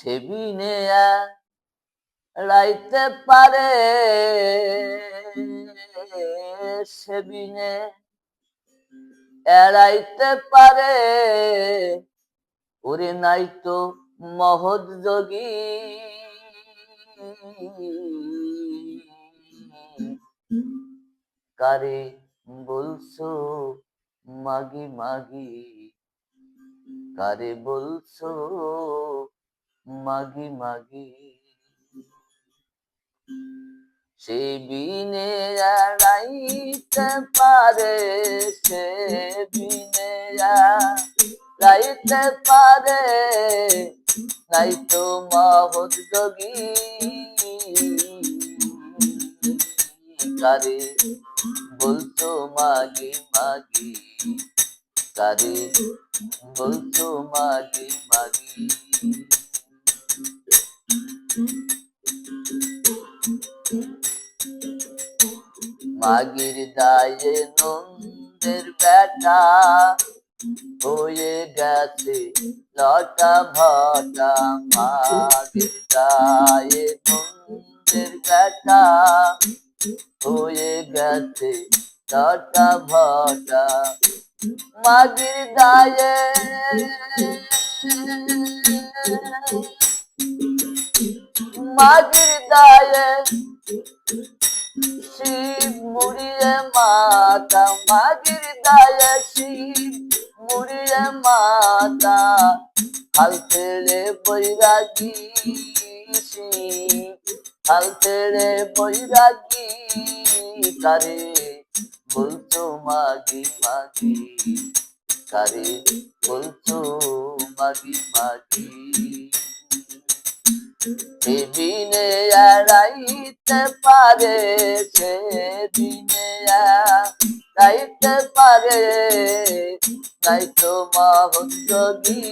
সেবিনে রাইতে পারে, সেবিনে এড়াইতে পারে। ওরে নাই তো মহৎ যোগী। কারে বলছো মাগি মাগি? কারে বলছো মাগি মাগি। সে বিনে এড়াইতে পারে সে বিনে এড়াইতে পারে। নাই তো মহৎ যোগী। কারে বলতো মাগি মাগি? কারে বলতো মাগি মাগি? মাগির দায়ে নন্দের বেটা হয়ে গেছে লটা ভটা। মাগির দায়ে নন্দের বেটা হয়ে গেছে লটা ভটা। মাগির দায়ে মাগির দায়ে শিব মুড়িয়ে মাতা, মাগির দায়ে শিব মুড়িয়ে মাতা, হাল ছেড়ে বৈরাগী শিব, হাল ছেড়ে বৈরাগী কারে, বলছো মাগি মাগি, কারে, বলছো মাগি মাগি। সেদিনে এড়াইতে পারে সেদিনে এড়াইতে পারে। তাই তো মহযোগী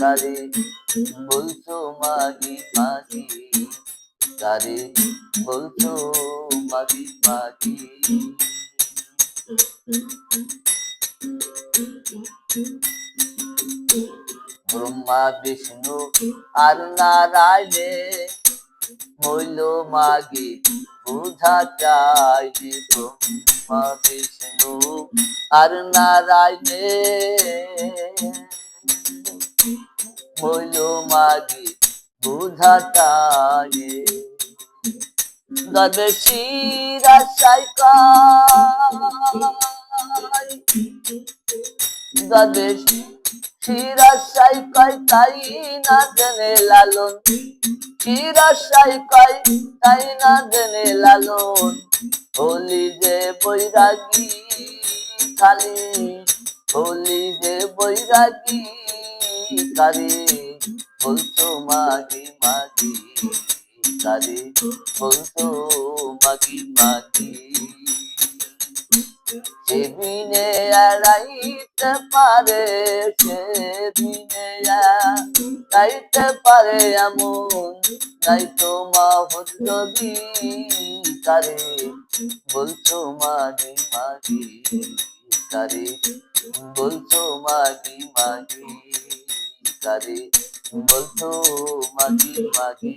কারে বলছো মাগি মাগি কারে বলছো মাগি মাগি। ব্রহ্মা, বিষ্ণু আর নারায়ণে হইল মাগি। বুঝা চাই ব্রহ্মা, বিষ্ণু আর নারায়ণে হইল মাগি। বুঝা চাই গবে শিরা সাইকাই গবে শিরাশাই কয় তাই না জেনে লালন? শিরাশাই কয় তাই না জেনে লালন? হলি যে বৈরাগী খালি হলি যে বৈরাগী কারে বলতো মাগি মাগি কারে বলতো মাগি মাগি। সেদিনে এড়াইতে পারে সেদিনে এড়াইতে পারে এমন তাই তো মাহুর যদি তারে বলছো মাগি মাগি তারে বলছো মাগি মাগি তারে বলছো মাগি মাগি